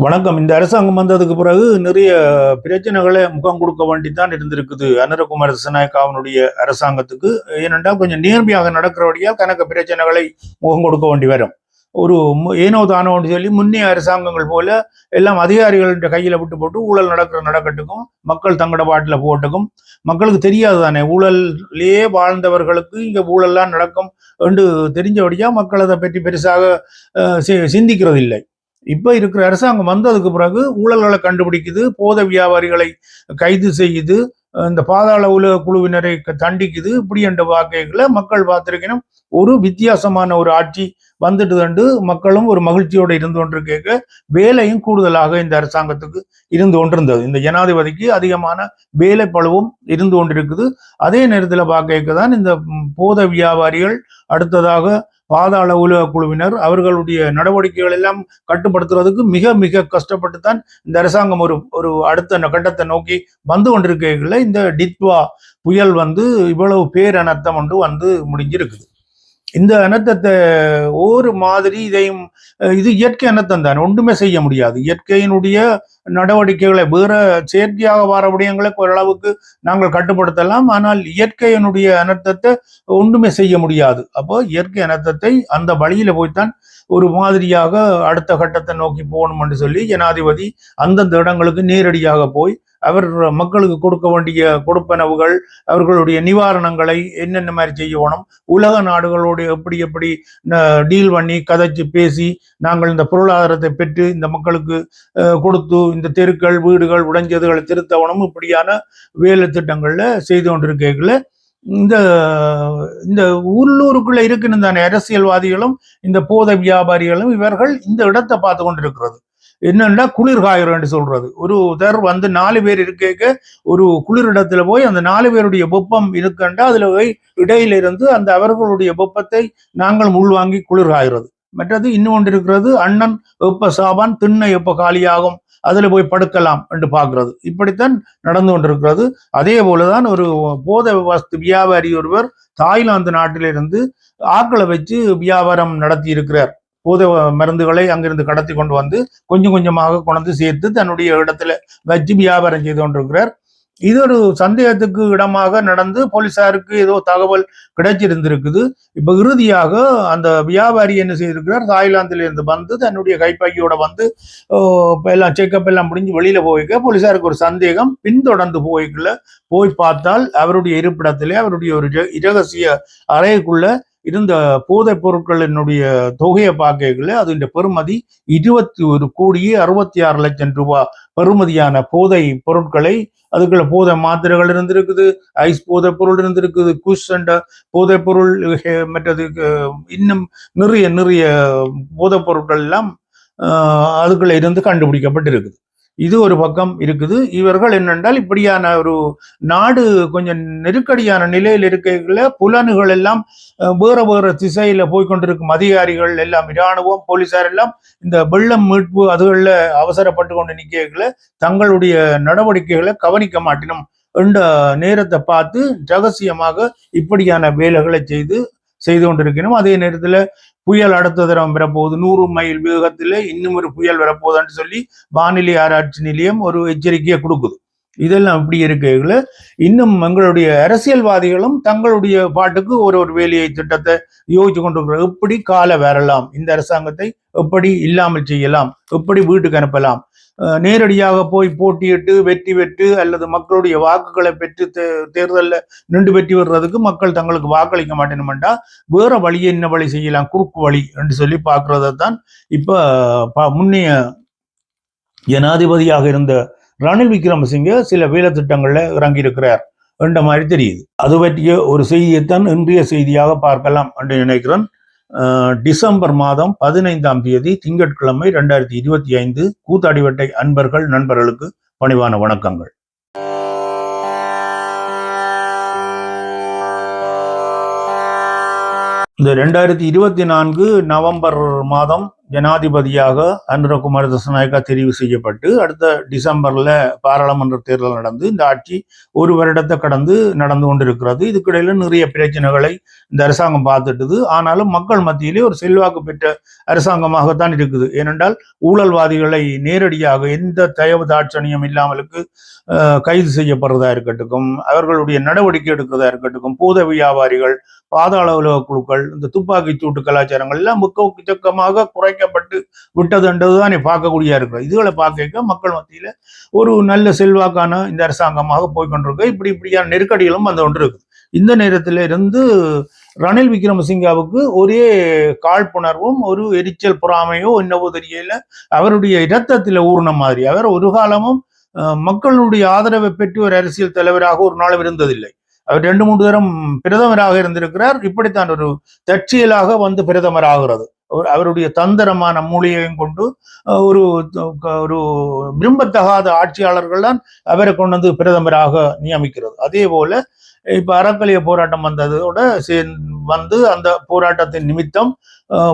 வணக்கம். இந்த அரசாங்கம் வந்ததுக்கு பிறகு நிறைய பிரச்சனைகளை முகம் கொடுக்க வேண்டிதான் இருந்திருக்குது. அனுரகுமார் திசநாயக்காவனுடைய அரசாங்கத்துக்கு. ஏனென்றால் கொஞ்சம் நேர்மையாக நடக்கிறபடியால் கணக்கு பிரச்சனைகளை முகம் கொடுக்க வேண்டி வரும். ஒரு மு- ஏனோ தானோன்னு சொல்லி முன்னே அரசாங்கங்கள் போல எல்லாம் அதிகாரிகள்கிட்ட கையில விட்டு போட்டு ஊழல் நடக்கிற நடக்கட்டுக்கும் மக்கள் தங்கட பாட்டில் போட்டுக்கும் மக்களுக்கு தெரியாது தானே ஊழல்லையே வாழ்ந்தவர்களுக்கு இங்க ஊழல்லாம் நடக்கும் என்று தெரிஞ்சபடியா மக்கள் அதை பற்றி பெருசாக சி- சிந்திக்கிறது இல்லை இப்போ இருக்கிற அரசாங்கம் வந்ததுக்கு பிறகு ஊழல்களை கண்டுபிடிக்குது போத வியாபாரிகளை கைது செய்யுது இந்த பாதாள உலக குழுவினரை க- தண்டிக்குது இப்படி என்ற வாக்கைகளை மக்கள் பார்த்துருக்கணும். ஒரு வித்தியாசமான ஒரு ஆட்சி வந்துட்டு கண்டு மக்களும் ஒரு மகிழ்ச்சியோடு இருந்து கொண்டிருக்க வேலையும் கூடுதலாக இந்த அரசாங்கத்துக்கு இருந்து கொண்டிருந்தது. இந்த ஜனாதிபதிக்கு அதிகமான வேலை பழுவும் இருந்து கொண்டிருக்குது. அதே நேரத்தில் பார்க்க தான் இந்த போத வியாபாரிகள் அடுத்ததாக பாதாள உலக குழுவினர் அவர்களுடைய நடவடிக்கைகள் எல்லாம் கட்டுப்படுத்துறதுக்கு மிக மிக கஷ்டப்பட்டு தான் இந்த அரசாங்கம் ஒரு ஒரு அடுத்த ந- கட்டத்தை நோக்கி வந்து கொண்டிருக்கையில் இந்த டித்வா புயல் வந்து இவ்வளவு பேரனர்த்தம் ஒன்று வந்து முடிஞ்சிருக்குது. இந்த அனர்த்தத்தை ஒரு மாதிரி இதையும் இது இயற்கை அனர்த்தம் தான். ஒன்றுமே செய்ய முடியாது. இயற்கையினுடைய நடவடிக்கைகளை வேற செயற்கையாக வர விடயங்களை ஓரளவுக்கு நாங்கள் கட்டுப்படுத்தலாம். ஆனால் இயற்கையினுடைய அனர்த்தத்தை ஒன்றுமே செய்ய முடியாது. அப்போ இயற்கை அனர்த்தத்தை அந்த வழியில போய்த்தான் ஒரு மாதிரியாக அடுத்த கட்டத்தை நோக்கி போகணும் என்று சொல்லி ஜனாதிபதி அந்தந்த இடங்களுக்கு நேரடியாக போய் அவர் மக்களுக்கு கொடுக்க வேண்டிய கொடுப்பனவுகள் அவர்களுடைய நிவாரணங்களை என்னென்ன மாதிரி செய்யணும் உலக நாடுகளோடு எப்படி எப்படி டீல் பண்ணி கதைச்சு பேசி நாங்கள் இந்த பொருளாதாரத்தை பெற்று இந்த மக்களுக்கு கொடுத்து இந்த தெருக்கள் வீடுகள் உடைஞ்சதுகளை திருத்தவனும் இப்படியான வேலை திட்டங்களில் செய்து கொண்டிருக்கல இந்த இந்த உள்ளூருக்குள்ள இருக்குன்னு தானே அரசியல்வாதிகளும் இந்த போதை வியாபாரிகளும் இவர்கள் இந்த இடத்தை பார்த்து கொண்டிருக்கிறது. என்னன்னா குளிர் காயிரம் என்று சொல்றது. ஒரு தர் வந்து நாலு பேர் இருக்க ஒரு குளிரிடத்துல போய் அந்த நாலு பேருடைய வெப்பம் இருக்குண்டா அதுல போய் இடையிலிருந்து அந்த அவர்களுடைய வெப்பத்தை நாங்கள் உள்வாங்கி குளிர் காய்கிறது மற்றது இன்னொன்று இருக்கிறது அண்ணன் வெப்ப சாபான் திண்ணை எப்ப காலியாகும் அதுல போய் படுக்கலாம் என்று பார்க்கிறது. இப்படித்தான் நடந்து கொண்டிருக்கிறது. அதே போலதான் ஒரு போத வஸ்து வியாபாரி ஒருவர் தாய்லாந்து நாட்டிலிருந்து ஆக்களை வச்சு வியாபாரம் நடத்தி இருக்கிறார் பூத மருந்துகளை அங்கிருந்து கடத்தி கொண்டு வந்து கொஞ்சம் கொஞ்சமாக கொண்டு சேர்த்து தன்னுடைய இடத்துல வச்சு வியாபாரம் செய்து கொண்டிருக்கிறார். இது ஒரு சந்தேகத்துக்கு இடமாக நடந்து போலீசாருக்கு ஏதோ தகவல் கிடைச்சிருந்திருக்குது. இப்போ இறுதியாக அந்த வியாபாரி என்ன செய்திருக்கிறார்? தாய்லாந்திலிருந்து வந்து தன்னுடைய கைப்பையோட வந்து எல்லாம் செக்கப் எல்லாம் முடிஞ்சு வெளியில போய்க்க போலீசாருக்கு ஒரு சந்தேகம் பின்தொடர்ந்து போய்க்குள்ள போய் பார்த்தால் அவருடைய இருப்பிடத்திலே அவருடைய ஒரு இரகசிய அறைக்குள்ள இருந்த போதைப் பொருட்களினுடைய தொகையை பார்க்கல அதனுடைய பெறுமதி இருபத்தி ஒரு கோடியே அறுபத்தி ஆறு லட்சம் ரூபாய் பெறுமதியான போதை பொருட்களை அதுக்குள்ள போதை மாத்திரைகள் இருந்திருக்குது ஐஸ் போதைப் பொருள் இருந்திருக்குது குஷ் என்ற போதைப் பொருள் ஹே- மற்றது இன்னும் நிறைய நிறைய போதைப் பொருட்கள் எல்லாம் அதுக்குள்ள இருந்து கண்டுபிடிக்கப்பட்டிருக்குது. இது ஒரு பக்கம் இருக்குது. இவர்கள் என்னென்றால் இப்படியான ஒரு நாடு கொஞ்சம் நெருக்கடியான நிலையில் இருக்கைகள புலனுகள் எல்லாம் வேற வேற திசையில போய்க்கொண்டிருக்கும் அதிகாரிகள் எல்லாம் இராணுவம் போலீசார் எல்லாம் இந்த வெள்ளம் மீட்பு அதுகளில் அவசரப்பட்டு கொண்டு நிற்கல தங்களுடைய நடவடிக்கைகளை கவனிக்க மாட்டினோம். என்ற நேரத்தை பார்த்து ரகசியமாக இப்படியான வேலைகளை செய்து செய்து கொண்டிருக்கணும் அதே நேரத்துல புயல் அடுத்த தரம் வரப்போகுது. நூறு மைல் வேகத்தில் இன்னும் ஒரு புயல் வரப்போகுதுன்னு சொல்லி வானிலை ஆராய்ச்சி நிலையம் ஒரு எச்சரிக்கையை கொடுக்குது. இதெல்லாம் இப்படி இருக்கைகள இன்னும் எங்களுடைய அரசியல்வாதிகளும் தங்களுடைய பாட்டுக்கு ஒரு ஒரு வேலையை திட்டத்தை யோசிச்சு கொண்டு எப்படி காலை வரலாம் இந்த அரசாங்கத்தை எப்படி இல்லாமல் செய்யலாம்? எப்படி வீட்டுக்கு அனுப்பலாம்? நேரடியாக போய் போட்டியிட்டு வெற்றி பெற்று அல்லது மக்களுடைய வாக்குகளை பெற்று தே- தேர்தல்ல நின்று வெற்றி பெறுறதுக்கு மக்கள் தங்களுக்கு வாக்களிக்க மாட்டேனுமெண்டா வேற வழியை என்ன வழி செய்யலாம் குறுக்கு வழி என்று சொல்லி பார்க்கறத தான் இப்ப ப- முன்னைய ஜனாதிபதியாக இருந்த ரணில் விக்ரமசிங்கே சில வேலை திட்டங்கள்ல இறங்கி இருக்கிறார் என்ற மாதிரி தெரியுது. அது பற்றிய ஒரு செய்தியைத்தான் இன்றைய செய்தியாக பார்க்கலாம் என்று நினைக்கிறேன். டிசம்பர் மாதம் பதினைந்தாம் தேதி திங்கட்கிழமை ரெண்டாயிரத்தி இருபத்தி ஐந்து கூத்தாடிவட்டை அன்பர்கள் நண்பர்களுக்கு பணிவான வணக்கங்கள். இந்த ரெண்டாயிரத்தி இருபத்தி நான்கு நவம்பர் மாதம் ஜனாதிபதியாக அனுரகுமார் தசநாயக்கா தெரிவு செய்யப்பட்டு அடுத்த டிசம்பர்ல பாராளுமன்ற தேர்தல் நடந்து இந்த ஆட்சி ஒரு வருடத்தை கடந்து நடந்து கொண்டிருக்கிறது. இதுக்கிடையில நிறைய பிரச்சனைகளை இந்த அரசாங்கம் பார்த்துட்டுது. ஆனாலும் மக்கள் மத்தியிலே ஒரு செல்வாக்கு பெற்ற அரசாங்கமாகத்தான் இருக்குது. ஏனென்றால் ஊழல்வாதிகளை நேரடியாக எந்த தயவு தாட்சணியம் இல்லாமலுக்கு கைது செய்யப்படுறதா இருக்கட்டும் அவர்களுடைய நடவடிக்கை எடுக்கிறதா இருக்கட்டும் பூத வியாபாரிகள் பாதாள உலக குழுக்கள் இந்த துப்பாக்கி சூட்டு கலாச்சாரங்கள் எல்லாம் முக்கமாக குறைக்கப்பட்டு விட்டதுன்றதுதான் பார்க்கக்கூடிய இருக்கிறது. இதுகளை பார்க்க மக்கள் மத்தியில ஒரு நல்ல செல்வாக்கான இந்த அரசாங்கமாக போய்கொண்டிருக்கு இப்படி இப்படியான நெருக்கடிகளும் வந்து ஒன்று இருக்குது இந்த நேரத்தில இருந்து ரணில் விக்ரமசிங்காவுக்கு ஒரே காழ்ப்புணர்வும் ஒரு எரிச்சல் பொறாமையோ என்னவோ தெரியல. அவருடைய இரத்தத்தில் ஊர்ன மாதிரி. அவர் ஒரு காலமும் மக்களுடைய ஆதரவை பெற்று ஒரு அரசியல் தலைவராக ஒரு நாளும் இருந்ததில்லை. அவர் ரெண்டு மூன்று தரம் பிரதமராக இருந்திருக்கிறார். இப்படித்தான் ஒரு தற்செயலாக வந்து பிரதமர் ஆகிறது அவர் அவருடைய தந்திரமான மூலிகையும் கொண்டு ஒரு ஒரு விரும்பத்தகாத ஆட்சியாளர்கள் தான் அவரை கொண்டு வந்து பிரதமராக நியமிக்கிறது. அதே போல இப்ப அறக்கலிய போராட்டம் வந்ததோட சேர்ந்து வந்து அந்த போராட்டத்தின் நிமித்தம்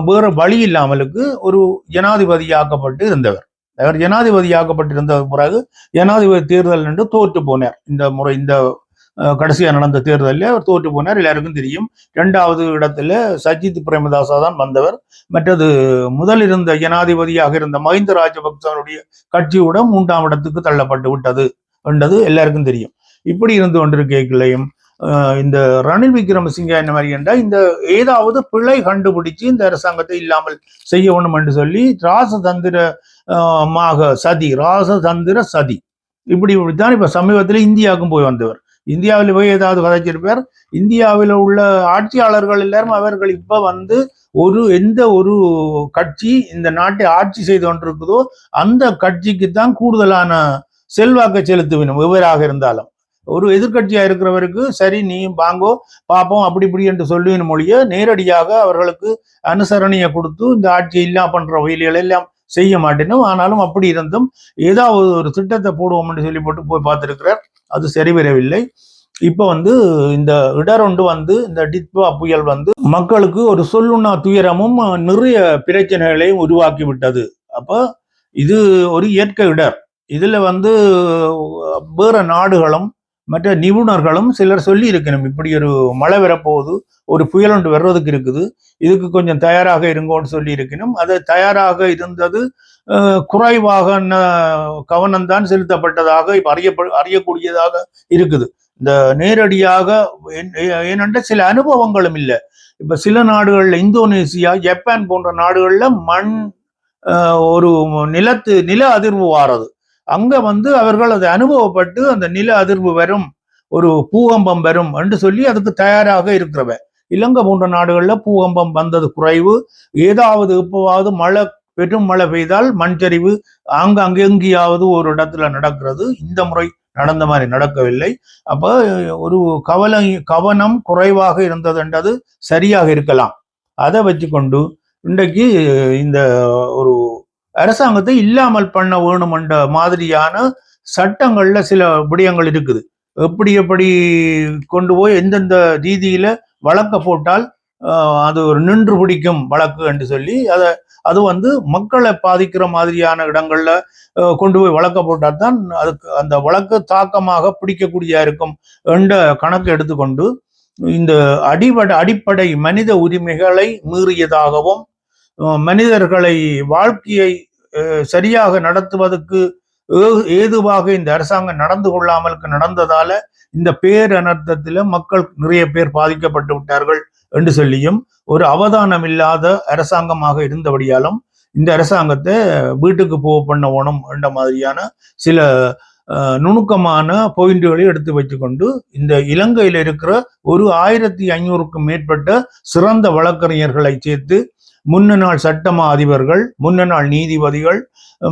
வேறு வழி இல்லாமலுக்கு ஒரு ஜனாதிபதியாக்கப்பட்டு இருந்தவர். அவர் ஜனாதிபதியாக்கப்பட்டிருந்த பிறகு ஜனாதிபதி தேர்தல் என்று தோற்று போனார். இந்த முறை இந்த கடைசியாக கடைசியா நடந்த தேர்தலில் அவர் தோற்று போனார். எல்லாருக்கும் தெரியும். ரெண்டாவது இடத்துல சஜித் பிரேமதாசா தான் வந்தவர். மற்றது முதல் இருந்த ஜனாதிபதியாக இருந்த மஹிந்த ராஜபக்சனுடைய கட்சியோட மூன்றாம் இடத்துக்கு தள்ளப்பட்டு விட்டது என்றது எல்லாருக்கும் தெரியும். இப்படி இருந்து கொண்டிருக்கையும் இந்த ரணில் விக்ரமசிங்க என்ன மாதிரி என்றால் இந்த ஏதாவது பிழை கண்டுபிடிச்சு இந்த அரசாங்கத்தை இல்லாமல் செய்ய வேணும் என்று சொல்லி ராசதந்திர மாக சதி ராசதந்திர சதி. இப்படி இப்படித்தான் இப்ப சமீபத்தில் இந்தியாவுக்கும் போய் வந்தவர். இந்தியாவில் போய் ஏதாவது விதைச்சிருப்பார் இந்தியாவில் உள்ள ஆட்சியாளர்கள் எல்லாரும் அவர்கள் இப்ப வந்து ஒரு எந்த ஒரு கட்சி இந்த நாட்டை ஆட்சி செய்து கொண்டிருக்குதோ அந்த கட்சிக்கு தான் கூடுதலான செல்வாக்கை செலுத்துவினும் எவராக இருந்தாலும். ஒரு எதிர்க்கட்சியா இருக்கிறவருக்கு சரி நீயும் வாங்கோ பார்ப்போம் அப்படி இப்படி என்று சொல்லுவின் மொழிய நேரடியாக அவர்களுக்கு அனுசரணையை கொடுத்து இந்த ஆட்சியை இல்லா பண்ற வயல்கள் எல்லாம் செய்ய மாட்டேனும். ஆனாலும் அப்படி இருந்தும் ஏதாவது ஒரு திட்டத்தை போடுவோம் என்று சொல்லி போட்டு போய் பார்த்திருக்கிறார். அது சரி இப்போ வந்து இந்த இடரொண்டு வந்து இந்த டித்வா புயல் வந்து மக்களுக்கு ஒரு சொல்லுண்ணா துயரமும் நிறைய பிரச்சனைகளையும் உருவாக்கி விட்டது அப்போ இது ஒரு இயற்கை இடர். இதில் வந்து வேறு நாடுகளும் மற்ற நிபுணர்களும் சிலர் சொல்லி இருக்கணும் இப்படி ஒரு மழை வரப்போகுது ஒரு புயல் ஒன்று வர்றதுக்கு இருக்குது இதுக்கு கொஞ்சம் தயாராக இருங்கோன்னு சொல்லி இருக்கணும் அது தயாராக இருந்தது குறைவாக கவனம் தான் செலுத்தப்பட்டதாக இப்போ அறியப்ப அறியக்கூடியதாக இருக்குது. இந்த நேரடியாக ஏனென்ற சில அனுபவங்களும் இல்லை. இப்ப சில நாடுகள்ல இந்தோனேசியா ஜப்பான் போன்ற நாடுகள்ல மண் ஒரு நிலத்து நில அதிர்வு வாரது. அங்க வந்து அவர்கள் அதை அனுபவப்பட்டு அந்த நில அதிர்வு வரும் ஒரு பூகம்பம் வரும் என்று சொல்லி அதுக்கு தயாராக இருக்கிறவ. இலங்கை போன்ற நாடுகளில் பூகம்பம் வந்தது குறைவு. ஏதாவது எப்போவாவது மழை பெரும் மழை பெய்தால் மண்சரிவு ஆங்காங்கே எங்கேயாவது ஒரு இடத்துல நடக்கிறது. இந்த முறை நடந்த மாதிரி நடக்கவில்லை. அப்போ ஒரு கவலை கவனம் குறைவாக இருந்ததுன்றது சரியாக இருக்கலாம். அதை வச்சுக்கொண்டு இன்றைக்கு இந்த ஒரு அரசாங்கத்தை இல்லாமல் பண்ண வேணுமென்ற மாதிரியான சட்டங்கள்ல சில விடயங்கள் இருக்குது. எப்படி எப்படி கொண்டு போய் எந்தெந்த ரீதியில வழக்க போட்டால் அது ஒரு நின்று பிடிக்கும் வழக்கு என்று சொல்லி அதை அது வந்து மக்களை பாதிக்கிற மாதிரியான இடங்கள்ல கொண்டு போய் வழக்க போட்டால் தான் அதுக்கு அந்த வழக்கு தாக்கமாக பிடிக்கக்கூடிய இருக்கும் என்ற கணக்கு எடுத்துக்கொண்டு இந்த அடிப்படை அடிப்படை மனித உரிமைகளை மீறியதாகவும் மனிதர்களை வாழ்க்கையை சரியாக நடத்துவதற்கு ஏ- ஏதுவாக இந்த அரசாங்கம் நடந்து கொள்ளாமலுக்கு நடந்ததால இந்த பேரனர்த்தத்தில மக்கள் நிறைய பேர் பாதிக்கப்பட்டு விட்டார்கள் என்று சொல்லியும் ஒரு அவதானம் இல்லாத அரசாங்கமாக இருந்தபடியாலும் இந்த அரசாங்கத்தை வீட்டுக்கு போக பண்ண ஓணும் என்ற மாதிரியான சில நுணுக்கமான பாயிண்டுகளை எடுத்து வச்சுக்கொண்டு இந்த இலங்கையில் இருக்கிற ஒரு ஆயிரத்தி ஐநூறுக்கும் மேற்பட்ட சிறந்த வழக்கறிஞர்களை சேர்த்து முன்னநாள் சட்டமா அதிபர்கள் முன்னநாள் நீதிபதிகள்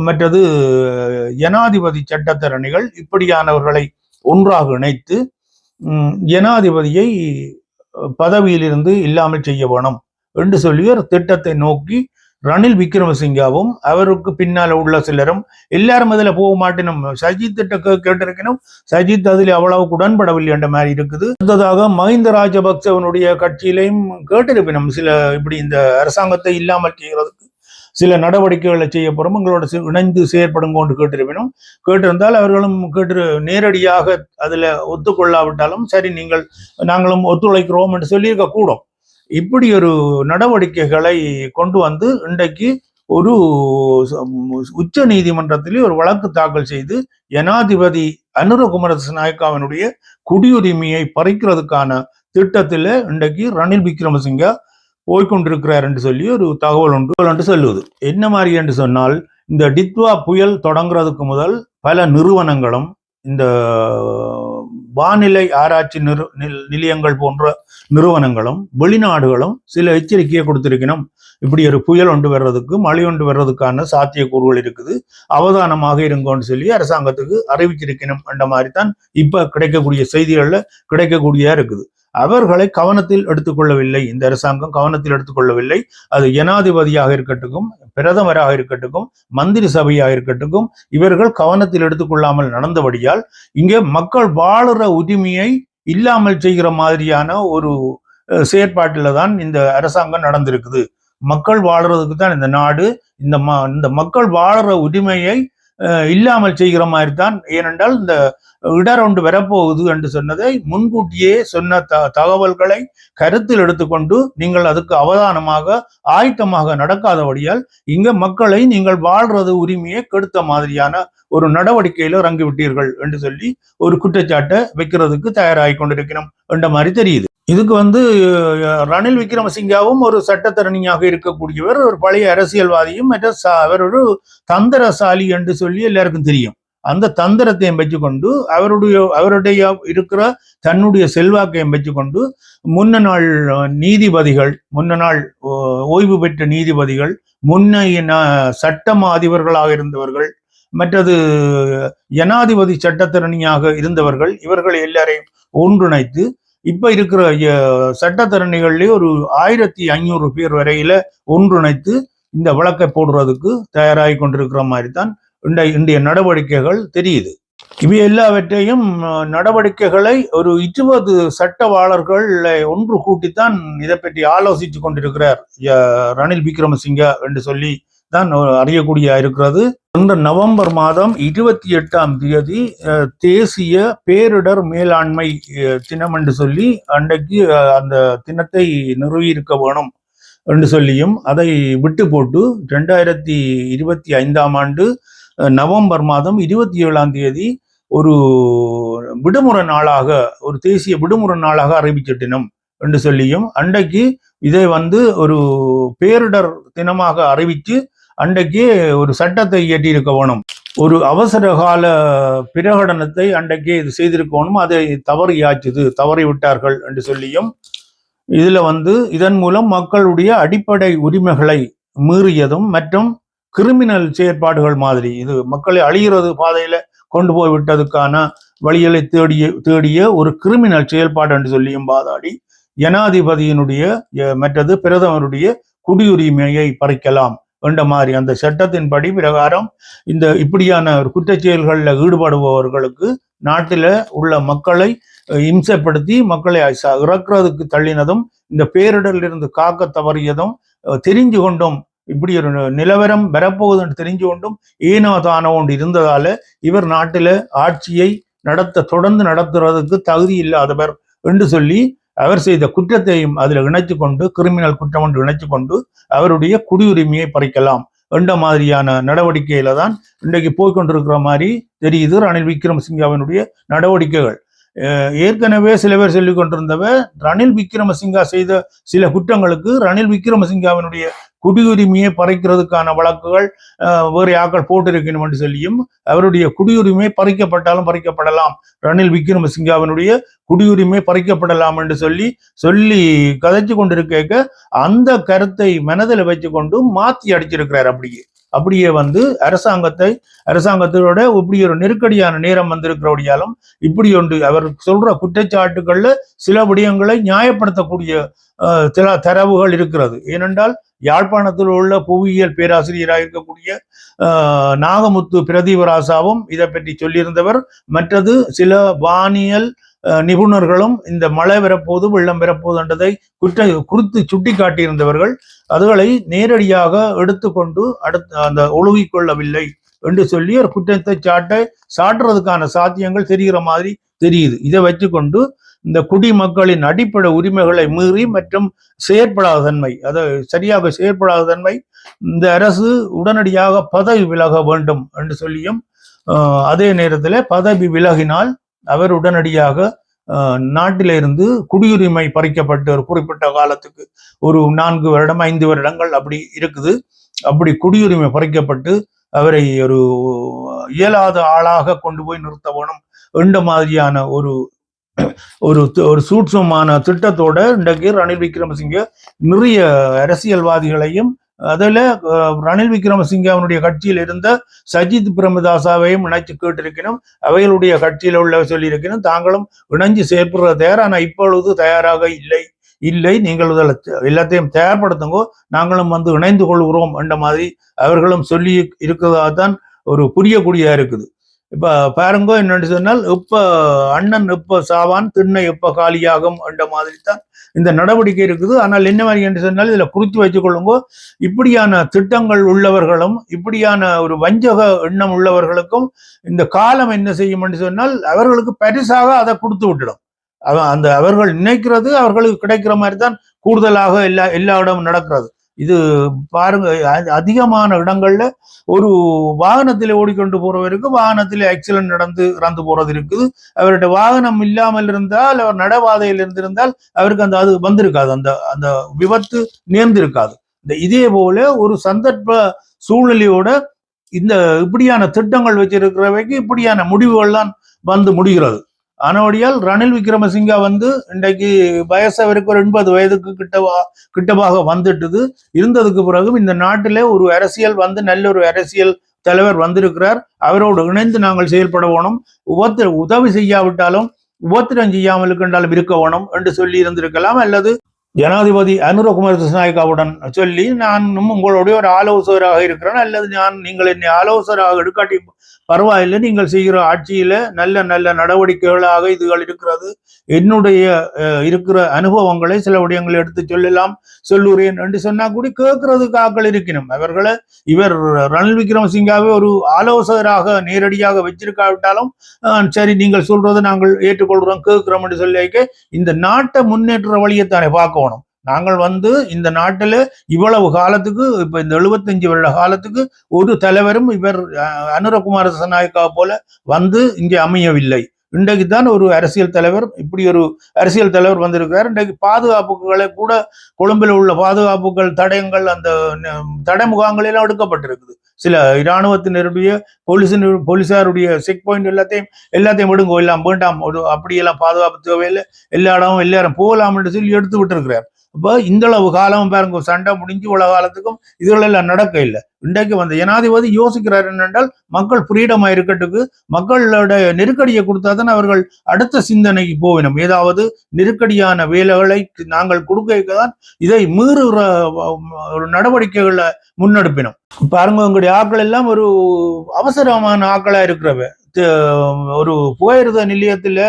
மற்றது ஜனாதிபதி சட்டத்தரணிகள் இப்படியானவர்களை ஒன்றாக இணைத்து ஜனாதிபதியை பதவியிலிருந்து இல்லாமல் செய்ய வேணும் என்று சொல்லி ஒரு திட்டத்தை நோக்கி ரணில் விக்ரமசிங்காவும் அவருக்கு பின்னால உள்ள சிலரும் எல்லாரும் அதுல போக மாட்டேனும் சஜித் திட்ட கேட்டிருக்கணும் சஜித் அதில் அவ்வளவுக்கு உடன்படவில்லை என்ற மாதிரி இருக்குது. அடுத்ததாக மஹிந்த ராஜபக்சவனுடைய கட்சியிலையும் கேட்டிருப்பினும் சில இப்படி இந்த அரசாங்கத்தை இல்லாமல் செய்கிறதுக்கு சில நடவடிக்கைகளை செய்ய போறோம் உங்களோட இணைந்து செயற்படும் கொண்டு கேட்டிருப்பினும் கேட்டிருந்தால் அவர்களும் கேட்டு நேரடியாக அதுல ஒத்துக்கொள்ளாவிட்டாலும் சரி நீங்கள் நாங்களும் ஒத்துழைக்கிறோம் என்று சொல்லியிருக்க கூடும். இப்படி ஒரு நடவடிக்கைகளை கொண்டு வந்து இன்றைக்கு ஒரு உச்ச நீதிமன்றத்திலே ஒரு வழக்கு தாக்கல் செய்து ஜனாதிபதி அனுரகுமார நாயக்காவினுடைய குடியுரிமையை பறிக்கிறதுக்கான திட்டத்தில் இன்றைக்கு ரணில் விக்ரமசிங்க போய்கொண்டிருக்கிறார் என்று சொல்லி ஒரு தகவல் ஒன்று என்று சொல்லுவது. என்ன மாதிரி என்று சொன்னால் இந்த டித்வா புயல் தொடங்குறதுக்கு முதல் பல நிறுவனங்களும் இந்த வானிலை ஆராய்ச்சி நிறு நிலையங்கள் போன்ற நிறுவனங்களும் வெளிநாடுகளும் சில எச்சரிக்கையை கொடுத்திருக்கணும். இப்படி ஒரு புயல் ஒன்று வர்றதுக்கு மழை ஒன்று வர்றதுக்கான சாத்தியக்கூறுகள் இருக்குது. அவதானமாக இருங்கோன்னு சொல்லி அரசாங்கத்துக்கு அறிவிச்சிருக்கணும் என்ற மாதிரி தான் இப்போ கிடைக்கக்கூடிய செய்திகளில் கிடைக்கக்கூடியதா இருக்குது. அவர்களை கவனத்தில் எடுத்துக்கொள்ளவில்லை. இந்த அரசாங்கம் கவனத்தில் எடுத்துக்கொள்ளவில்லை. அது ஜனாதிபதியாக இருக்கட்டும் பிரதமராக இருக்கட்டும் மந்திரி சபையாக இருக்கட்டும் இவர்கள் கவனத்தில் எடுத்துக்கொள்ளாமல் நடந்தபடியால் இங்கே மக்கள் வாழுற உரிமையை இல்லாமல் செய்கிற மாதிரியான ஒரு செயற்பாட்டில் செயற்பாட்டில தான் இந்த அரசாங்கம் நடந்திருக்குது. மக்கள் வாழ்றதுக்கு தான் இந்த நாடு இந்த ம இந்த மக்கள் வாழற உரிமையை இல்லாமல் செய்கிற மாதிரி தான் ஏனென்றால் இந்த இடர் ஒன்று வரப்போகுது என்று சொன்னதை முன்கூட்டியே சொன்ன த தகவல்களை கருத்தில் எடுத்துக்கொண்டு நீங்கள் அதுக்கு அவதானமாக ஆயத்தமாக நடக்காதபடியால் இங்க மக்களை நீங்கள் வாழ்றது உரிமையை கெடுத்த மாதிரியான ஒரு நடவடிக்கையில இறங்கிவிட்டீர்கள் என்று சொல்லி ஒரு குற்றச்சாட்டை வைக்கிறதுக்கு தயாராகி கொண்டிருக்கிறோம் என்ற மாதிரி தெரியுது. இதுக்கு வந்து ரணில் விக்ரமசிங்காவும் ஒரு சட்டத்தரணியாக இருக்கக்கூடியவர் ஒரு பழைய அரசியல்வாதியும் மற்ற அவர் ஒரு தந்திரசாலி என்று சொல்லி எல்லாருக்கும் தெரியும். அந்த தந்திரத்தையும் வச்சுக்கொண்டு அவருடைய அவருடைய இருக்கிற தன்னுடைய செல்வாக்கையும் வச்சுக்கொண்டு முன்ன நாள் நீதிபதிகள் முன்ன நாள் ஓ- ஓய்வு பெற்ற நீதிபதிகள் முன்னைய சட்டம் அதிபர்களாக இருந்தவர்கள் மற்றது ஜனாதிபதி சட்டத்திறனியாக இருந்தவர்கள் இவர்கள் எல்லாரையும் ஒன்றிணைத்து இப்போ இருக்கிற சட்டத்தரணிகள்லேயே சட்டத்தரணிகள்லயே ஒரு ஆயிரத்தி ஐநூறு பேர் வரையில ஒன்றிணைத்து இந்த வழக்கை போடுறதுக்கு தயாராகி கொண்டிருக்கிற மாதிரி தான் இன்றைய இன்றைய நடவடிக்கைகள் தெரியுது. இவை எல்லாவற்றையும் நடவடிக்கைகளை ஒரு இருபது சட்டவாளர்கள் ஒன்று கூட்டித்தான் இதை பற்றி ஆலோசித்து கொண்டிருக்கிறார் ரணில் விக்ரமசிங்க என்று சொல்லி தான் அறியக்கூடிய இருக்கிறது. இந்த நவம்பர் மாதம் இருபத்தி எட்டாம் தேதி தேசிய பேரிடர் மேலாண்மை தினம் என்று சொல்லி அன்றைக்கு அந்த தினத்தை நிறுவியிருக்க வேணும் என்று சொல்லியும் அதை விட்டு போட்டு ரெண்டாயிரத்தி இருபத்தி ஐந்தாம் ஆண்டு நவம்பர் மாதம் இருபத்தி ஏழாம் தேதி ஒரு விடுமுறை நாளாக ஒரு தேசிய விடுமுறை நாளாக அறிவிச்சிட்டினம் என்று சொல்லியும் அன்றைக்கு இதை வந்து ஒரு பேரிடர் தினமாக அறிவித்து அன்றைக்கு ஒரு சட்டத்தை இயற்றியிருக்க வேணும். ஒரு அவசர கால பிரகடனத்தை அன்றைக்கே இது செய்திருக்கணும் அதை தவறியாச்சுது தவறி விட்டார்கள் என்று சொல்லியும் இதில் வந்து இதன் மூலம் மக்களுடைய அடிப்படை உரிமைகளை மீறியதும் மற்றும் கிரிமினல் செயற்பாடுகள் மாதிரி இது மக்களை அழிகிறது பாதையில் கொண்டு போய் விட்டதுக்கான வழிகளை தேடிய தேடிய ஒரு கிரிமினல் செயல்பாடு என்று சொல்லியும் பாதாடி ஜனாதிபதியினுடைய மற்றது பிரதமருடைய குடியுரிமையை பறிக்கலாம். என்ற மாதிரி அந்த சட்டத்தின்படி பிரகாரம் இந்த இப்படியான குற்றச்செயல்களில் குற்றச் செயல்களில் ஈடுபடுபவர்களுக்கு நாட்டில் உள்ள மக்களை இம்சைப்படுத்தி இம்சப்படுத்தி மக்களை இறக்குறதுக்கு தள்ளினதும் இந்த பேரிடரில் இருந்து காக்க தவறியதும் தெரிஞ்சு கொண்டும் இப்படி ஒரு நிலவரம் வரப்போகுது என்று தெரிஞ்சு கொண்டும் ஏனோ தானோ ஒன்று இருந்ததால இவர் நாட்டில ஆட்சியை நடத்த தொடர்ந்து நடத்துறதுக்கு தகுதி இல்லாதவர் என்று சொல்லி அவர் செய்த குற்றத்தையும் அதில் இணைத்து கொண்டு கிரிமினல் குற்றம் ஒன்று இணைத்து கொண்டு அவருடைய குடியுரிமையை பறிக்கலாம் என்ற மாதிரியான நடவடிக்கையில தான் இன்றைக்கு போய்கொண்டிருக்கிற மாதிரி தெரியுது ரணில் விக்ரமசிங்காவினுடைய நடவடிக்கைகள். ஏற்கனவே சில பேர் சொல்லிக் கொண்டிருந்தவர் ரணில் விக்ரமசிங்கா செய்த சில குற்றங்களுக்கு ரணில் விக்ரமசிங்காவினுடைய குடியுரிமையை பறிக்கிறதுக்கான வழக்குகள் வேறு யாக்கள் போட்டிருக்கணும் என்று சொல்லியும் அவருடைய குடியுரிமை பறிக்கப்பட்டாலும் பறிக்கப்படலாம். ரணில் விக்ரமசிங்காவினுடைய குடியுரிமை பறிக்கப்படலாம் என்று சொல்லி சொல்லி கதைச்சு கொண்டிருக்க அந்த கருத்தை மனதில் வச்சுக்கொண்டு மாத்தி அடிச்சிருக்கிறார் அப்படியே. அப்படியே வந்து அரசாங்கத்தை அரசாங்கத்தோட இப்படி ஒரு நெருக்கடியான நேரம் வந்திருக்கிறபடியாலும் இப்படி ஒன்று அவர் சொல்ற குற்றச்சாட்டுகள்ல சில விடயங்களை நியாயப்படுத்தக்கூடிய சில தரவுகள் இருக்கிறது. ஏனென்றால் யாழ்ப்பாணத்தில் உள்ள புவியியல் பேராசிரியராக இருக்கக்கூடிய நாகமுத்து பிரதீபராசாவும் இதை பற்றி சொல்லியிருந்தவர். மற்றது சில வானியல் அஹ், நிபுணர்களும் இந்த மழை வரப்போது வெள்ளம் வரப்போதுன்றதை குற்ற குறித்து சுட்டி காட்டியிருந்தவர்கள் அதுகளை நேரடியாக எடுத்துக்கொண்டு அடுத்த அந்த ஒழுகிக்கொள்ளவில்லை என்று சொல்லி ஒரு குற்றத்தை சாட்ட சாட்டுறதுக்கான சாத்தியங்கள் தெரிகிற மாதிரி தெரியுது. இதை வச்சுக்கொண்டு இந்த குடிமக்களின் அடிப்படை உரிமைகளை மீறி மற்றும் செயற்படாத தன்மை அதை சரியாக செயற்படாத தன்மை இந்த அரசு உடனடியாக பதவி விலக வேண்டும் என்று சொல்லியும் அதே நேரத்தில் பதவி விலகினால் அவர் உடனடியாக நாட்டிலிருந்து குடியுரிமை பறிக்கப்பட்டு ஒரு குறிப்பிட்ட காலத்துக்கு ஒரு நான்கு வருடம் ஐந்து வருடங்கள் அப்படி இருக்குது. அப்படி குடியுரிமை பறிக்கப்பட்டு அவரை ஒரு இயலாத ஆளாக கொண்டு போய் நிறுத்த வேணும் என்ற மாதிரியான ஒரு ஒரு ஒரு சூட்சமான திட்டத்தோட இன்றைக்கு ரணில் விக்ரமசிங்க நிறைய அரசியல்வாதிகளையும் அதில் ரணில் விக்ரமசிங்க அவனுடைய கட்சியில் இருந்த சஜித் பிரேமதாசாவையும் இணைச்சு கேட்டிருக்கணும். அவைகளுடைய கட்சியில் உள்ள சொல்லியிருக்கணும். தாங்களும் இணைஞ்சு செயற்படுற தயார். ஆனால் இப்பொழுது தயாராக இல்லை. இல்லை நீங்கள் இதில் எல்லாத்தையும் தயார்படுத்துங்கோ. நாங்களும் வந்து இணைந்து கொள்கிறோம் என்ற மாதிரி அவர்களும் சொல்லி இருக்கிறதா தான் ஒரு புரியக்கூடியதாக இருக்குது. இப்போ பாருங்கோ என்னென்னு சொன்னால் இப்போ அண்ணன் இப்போ சாவான் திண்ணை இப்போ காலியாகும் என்ற மாதிரி தான் இந்த நடவடிக்கை இருக்குது. ஆனால் என்ன மாதிரி என்று சொன்னால் இதில் குறித்து வச்சுக் இப்படியான திட்டங்கள் உள்ளவர்களும் இப்படியான ஒரு வஞ்சக எண்ணம் உள்ளவர்களுக்கும் இந்த காலம் என்ன செய்யும் என்று சொன்னால் அவர்களுக்கு பரிசாக அதை கொடுத்து விட்டுடும். அந்த அவர்கள் நினைக்கிறது அவர்களுக்கு கிடைக்கிற மாதிரி தான் கூடுதலாக எல்லா எல்லா இடமும் நடக்கிறது. இது பாருங்க அதிகமான இடங்கள்ல ஒரு வாகனத்தில் ஓடிக்கொண்டு போறவருக்கு வாகனத்தில் ஆக்சிடென்ட் நடந்து இறந்து போறது இருக்குது. அவருடைய வாகனம் இல்லாமல் இருந்தால் அவர் நடவாதையில் இருந்திருந்தால் அவருக்கு அந்த அது வந்திருக்காது. அந்த அந்த விபத்து நேர்ந்திருக்காது. இந்த இதே போல ஒரு சந்தர்ப்ப சூழ்நிலையோட இந்த இப்படியான திட்டங்கள் வச்சிருக்கிறவைக்கு இப்படியான முடிவுகள் தான் வந்து முடிகிறது. ஆனோடியால் ரணில் விக்ரமசிங்கா வந்து இன்றைக்கு வயசு அவருக்கு ஒரு எண்பது வயதுக்கு கிட்டவா கிட்டமாக வந்துட்டுது. இருந்ததுக்கு பிறகும் இந்த நாட்டிலே ஒரு அரசியல் வந்து நல்ல ஒரு அரசியல் தலைவர் வந்திருக்கிறார். அவரோடு இணைந்து நாங்கள் செயல்பட வேணும். உபத்திர உதவி செய்யாவிட்டாலும் உபத்திரம் செய்யாமல் இருக்கின்றாலும் இருக்க வேணும் என்று சொல்லி இருந்திருக்கலாம். அல்லது ஜனாதிபதி அனுரகுமார் கிருஷ்ணாயக்காவுடன் சொல்லி நான் இன்னும் உங்களுடைய ஒரு ஆலோசகராக இருக்கிறேன். அல்லது நான் நீங்கள் என்னை ஆலோசகராக எடுக்காட்டி பரவாயில்லை நீங்கள் செய்கிற ஆட்சியில நல்ல நல்ல நடவடிக்கைகளாக இதுகள் இருக்கிறது. என்னுடைய இருக்கிற அனுபவங்களை சில விடயங்களை எடுத்து சொல்லலாம் சொல்லுறேன் என்று சொன்னா கூட கேட்கறதுக்கு ஆக்கள் இருக்கணும் அவர்களை இவர் ரணில் விக்ரமசிங்காவே ஒரு ஆலோசகராக நேரடியாக வச்சிருக்காவிட்டாலும் சரி நீங்கள் சொல்றதை நாங்கள் ஏற்றுக்கொள்கிறோம் கேட்கிறோம் என்று சொல்லி இந்த நாட்டை முன்னேற்ற வழியை தானே பார்க்கணும். நாங்கள் வந்து இந்த நாட்டில் இவ்வளவு காலத்துக்கு இப்போ இந்த 75 வருட காலத்துக்கு ஒரு தலைவரும் இவர் அனுரகுமார சனாயக்கா போல வந்து இங்கே அமையவில்லை. இன்றைக்கு தான் ஒரு அரசியல் தலைவர் இப்படி ஒரு அரசியல் தலைவர் வந்திருக்கிறார். இன்றைக்கு பாதுகாப்புகளை கூட கொழும்பில் உள்ள பாதுகாப்புகள் தடயங்கள் அந்த தடை முகாம்களெல்லாம் எடுக்கப்பட்டிருக்குது சில இராணுவத்தினருடைய போலீசின் போலீசாருடைய செக் பாயிண்ட் எல்லாத்தையும் எல்லாத்தையும் விடுங்கோ எல்லாம் வேண்டாம் ஒரு அப்படியெல்லாம் பாதுகாப்பு தேவையில்லை. எல்லா இடமும் எல்லாரும் போகலாம்னு சொல்லி எடுத்து விட்டுருக்கிறார். இப்போ இந்தளவு காலம் பாருங்க சண்டை முடிஞ்சு உலக காலத்துக்கும் இதுகளெல்லாம் நடக்க இல்லை. இன்றைக்கு வந்த ஜனாதிபதி யோசிக்கிறார் என்னென்றால் மக்கள் ஃப்ரீடமாக இருக்கட்டுக்கு மக்களோட நெருக்கடியை கொடுத்தாதான் அவர்கள் அடுத்த சிந்தனைக்கு போவினோம். ஏதாவது நெருக்கடியான வேலைகளை நாங்கள் கொடுக்க தான் இதை மீறுகிற ஒரு நடவடிக்கைகளை முன்னெடுப்பினோம். பாருங்க உங்களுடைய ஆட்கள் எல்லாம் ஒரு அவசரமான ஆட்களா இருக்கிறவ ஒரு புகையிரத நிலையத்தில்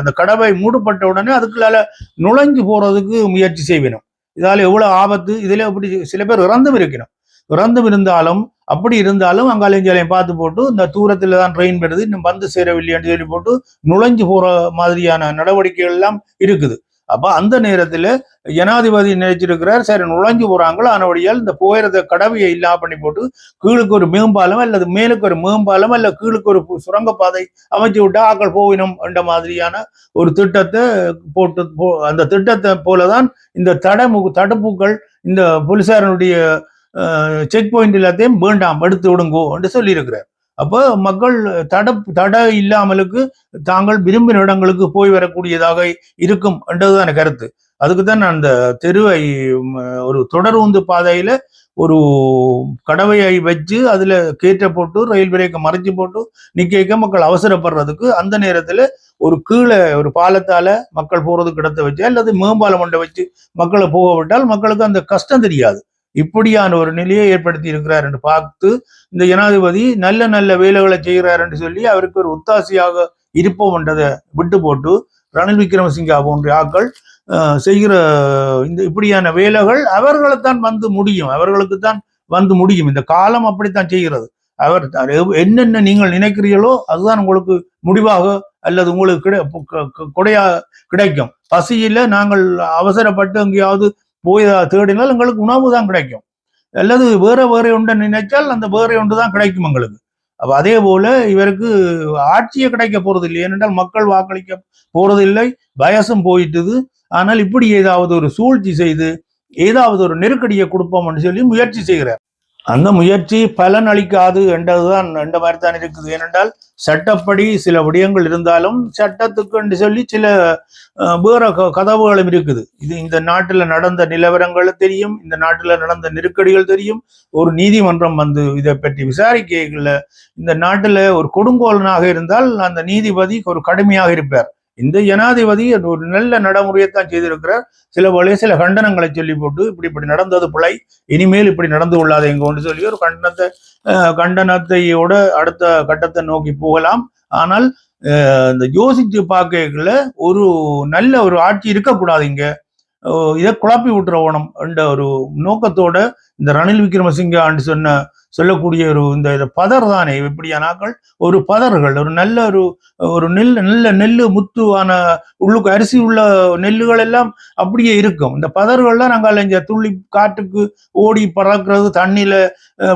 அந்த கடவை மூடப்பட்ட உடனே அதுக்குள்ளால நுழைஞ்சு போறதுக்கு முயற்சி செய்வினோம். இதால எவ்வளவு ஆபத்து இதுல அப்படி சில பேர் இறந்தும் இருக்கணும் இறந்தும் இருந்தாலும் அப்படி இருந்தாலும் அங்காலையும் ஜாலையும் பார்த்து போட்டு இந்த தூரத்துல தான் ட்ரெயின் வருது இன்னும் வந்து சேரவில்லைன்னு சொல்லி போட்டு நுழைஞ்சு போற மாதிரியான நடவடிக்கைகள் எல்லாம் இருக்குது. அப்ப அந்த நேரத்துல ஜனாதிபதி நினைச்சிருக்கிறார் சரி நுழைஞ்சு போறாங்களோ? ஆனபடியால் இந்த போயிறத கடவையை இல்லா பண்ணி போட்டு கீழுக்கு ஒரு மேம்பாலம் அல்லது மேலுக்கு ஒரு மேம்பாலம் அல்ல கீழுக்கு ஒரு சுரங்கப்பாதை அமைச்சு விட்டா ஆக்கள் போவினம் என்ற மாதிரியான ஒரு திட்டத்தை போட்டு போ- அந்த திட்டத்தை போலதான் இந்த தடமு தடுப்புகள் இந்த போலீசாரனுடைய செக் பாயிண்ட் எல்லாத்தையும் வேண்டாம் எடுத்து விடுங்கோ என்று சொல்லியிருக்கிறார். அப்போ மக்கள் தட தடை இல்லாமலுக்கு தாங்கள் விரும்பின இடங்களுக்கு போய் வரக்கூடியதாக இருக்கும் என்றதுதான் கருத்து. அதுக்கு தான் நான் அந்த தெருவை ஒரு ஒரு தொடர்ந்து பாதையில ஒரு கடவையை வச்சு அதுல கேற்ற போட்டு ரயில் பிரேக்கை மறைச்சு போட்டு நிக்க மக்கள் அவசரப்படுறதுக்கு அந்த நேரத்துல ஒரு கீழே ஒரு பாலத்தால மக்கள் போறதுக்கு இடத்த வச்சு அல்லது மேம்பாலம் ஒன்றை வச்சு மக்களை போக விட்டால் மக்களுக்கு அந்த கஷ்டம் தெரியாது. இப்படியான ஒரு நிலையை ஏற்படுத்தி இருக்கிறார் என்று பார்த்து இந்த ஜனாதிபதி நல்ல நல்ல வேலைகளை செய்கிறார் என்று சொல்லி அவருக்கு ஒரு ஒத்தாசையாக இருப்போம்ன்றதை விட்டு போட்டு ரணில் விக்ரமசிங்கா போன்ற ஆக்கள் செய்கிற இந்த இப்படியான வேலைகள் அவர்களைத்தான் வந்து முடியும். அவர்களுக்கு தான் வந்து முடியும். இந்த காலம் அப்படித்தான் செய்கிறது. அவர் என்னென்ன நீங்கள் நினைக்கிறீர்களோ அதுதான் உங்களுக்கு முடிவாக அல்லது உங்களுக்கு கிடை கொடையா கிடைக்கும். பசியில நாங்கள் அவசரப்பட்டு எங்கேயாவது போய் தேடினால் எங்களுக்கு உணவு தான் கிடைக்கும். அல்லது வேற வேற ஒன்றை நினைச்சால் அந்த வேற ஒன்று தான் கிடைக்கும் எங்களுக்கு. அப்போ அதே போல இவருக்கு ஆட்சியே கிடைக்க போறது இல்லை. ஏனென்றால் மக்கள் வாக்களிக்க போறது இல்லை. பயசம் போயிட்டுது. ஆனால் இப்படி ஏதாவது ஒரு சூழ்ச்சி செய்து ஏதாவது ஒரு நெருக்கடியை கொடுப்போம்னு சொல்லி முயற்சி செய்கிறார். அந்த முயற்சி பலன் அளிக்காது என்றதுதான் என்ற மாதிரி தான் இருக்குது. ஏனென்றால் சட்டப்படி சில விடயங்கள் இருந்தாலும் சட்டத்துக்கு என்று சொல்லி சில வேற க- கதவுகளும் இருக்குது. இது இந்த நாட்டில் நடந்த நிலவரங்கள் தெரியும் இந்த நாட்டில் நடந்த நெருக்கடிகள் தெரியும். ஒரு நீதிமன்றம் வந்து இதை பற்றி விசாரிக்கைகள்ல இந்த நாட்டில் ஒரு கொடுங்கோலனாக இருந்தால் அந்த நீதிபதி ஒரு கடுமையாக இருப்பார். இந்த ஜனாதிபதி ஒரு நல்ல நடைமுறையைத்தான் செய்திருக்கிறார். சில வழியை சில கண்டனங்களை சொல்லி போட்டு இப்படி இப்படி நடந்தது பிழை. இனிமேல் இப்படி நடந்து கொள்ளாதேங்கன்னு சொல்லி ஒரு கண்டனத்தை கண்டனத்தையோட அடுத்த கட்டத்தை நோக்கி போகலாம். ஆனால் இந்த யோசிச்சு பார்க்கல ஒரு நல்ல ஒரு ஆட்சி இருக்கக்கூடாது இங்க. இதை குழப்பி விட்டுற ஓணம் என்ற ஒரு நோக்கத்தோட இந்த ரணில் விக்ரமசிங்கான்னு சொன்ன சொல்லக்கூடிய ஒரு இந்த இது பதர் தானே இப்படியானாக்கள் ஒரு பதர்கள் ஒரு நல்ல ஒரு ஒரு நெல் நல்ல நெல்லு முத்துவான உள்ளுக்கு அரிசி உள்ள நெல்லுகள் எல்லாம் அப்படியே இருக்கும். இந்த பதர்கள்லாம் நாங்கள் இங்க துள்ளி காட்டுக்கு ஓடி பறக்கிறது தண்ணியில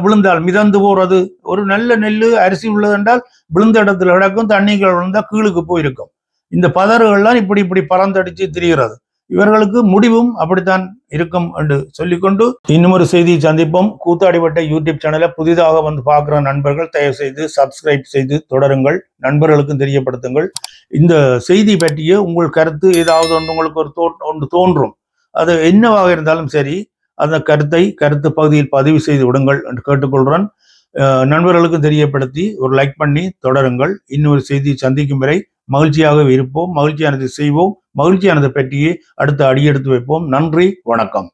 விழுந்தால் மிதந்து போறது. ஒரு நல்ல நெல்லு அரிசி உள்ளது என்றால் விழுந்த இடத்துல கிடக்கும் தண்ணிகள் விழுந்தால் கீழுக்கு போயிருக்கும். இந்த பதறுகள்லாம் இப்படி இப்படி பறந்தடிச்சு திரிகிறது. இவர்களுக்கு முடிவும் அப்படித்தான் இருக்கும் என்று சொல்லிக்கொண்டு இன்னும் ஒரு செய்தியை சந்திப்போம். கூத்தாடிப்பட்ட யூடியூப் சேனலை புதிதாக வந்து பார்க்குற நண்பர்கள் தயவு செய்து சப்ஸ்கிரைப் செய்து தொடருங்கள். நண்பர்களுக்கும் தெரியப்படுத்துங்கள். இந்த செய்தி பற்றிய உங்கள் கருத்து ஏதாவது ஒன்று உங்களுக்கு ஒரு தோ ஒன்று தோன்றும். அது என்னவாக இருந்தாலும் சரி அந்த கருத்தை கருத்து பகுதியில் பதிவு செய்து விடுங்கள் என்று கேட்டுக்கொள்கிறேன் நண்பர்களுக்கும் தெரியப்படுத்தி ஒரு லைக் பண்ணி தொடருங்கள். இன்னொரு செய்தியை சந்திக்கும் வரை மகிழ்ச்சியாக இருப்போம் மகிழ்ச்சியானதை செய்வோம் மகிழ்ச்சியானதை பற்றியே அடுத்த அடியெடுத்து வைப்போம். நன்றி வணக்கம்.